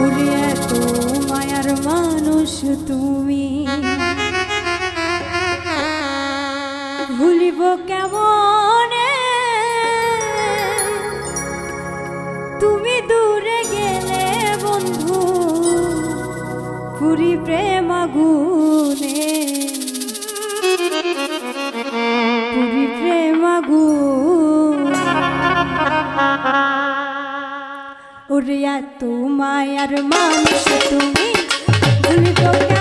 ওরে এত মায়ার মানুষ তুমি। ভুলিব কেমনে? তুমি দূরে গেলে বন্ধু, পুরি প্রেম আগুনে। পুরি প্রেম আগুন। ওরে তোমায় আর মানুষ তুমি। ভুলিব